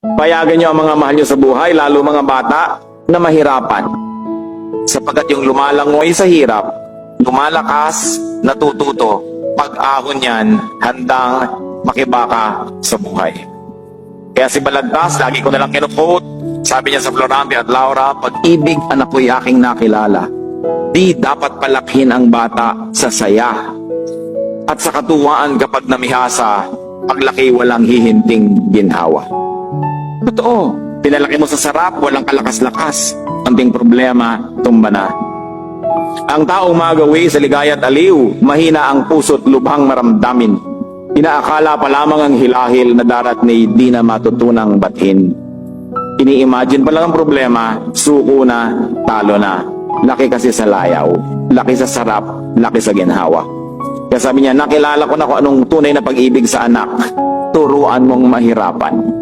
Payagan niyo ang mga mahal niyo sa buhay, lalo mga bata, na mahirapan. Sapagkat yung lumalangoy sa hirap, lumalakas, natututo, pag-ahon yan, handang makibaka sa buhay. Kaya si Balagtas, lagi ko nalang kinukote, sabi niya sa Florante at Laura, pag-ibig anak ko'y aking nakilala. Di dapat palakhin ang bata sa saya. At sa katuwaan kapag namihasa, paglaki walang hihinting ginhawa. Totoo, pinalaki mo sa sarap, walang kalakas-lakas. Anting problema, tumba na. Ang taong magawi sa ligaya at aliw, mahina ang puso't lubhang maramdamin. Inaakala pa lamang ang hilahil na darat ni di na matutunang bathin. Ini-imagine pa lang ang problema, suko na, talo na. Laki kasi sa layaw, laki sa sarap, laki sa ginhawa. Kaya sabi niya, nakilala ko na kung anong tunay na pag-ibig sa anak. Turuan mong mahirapan.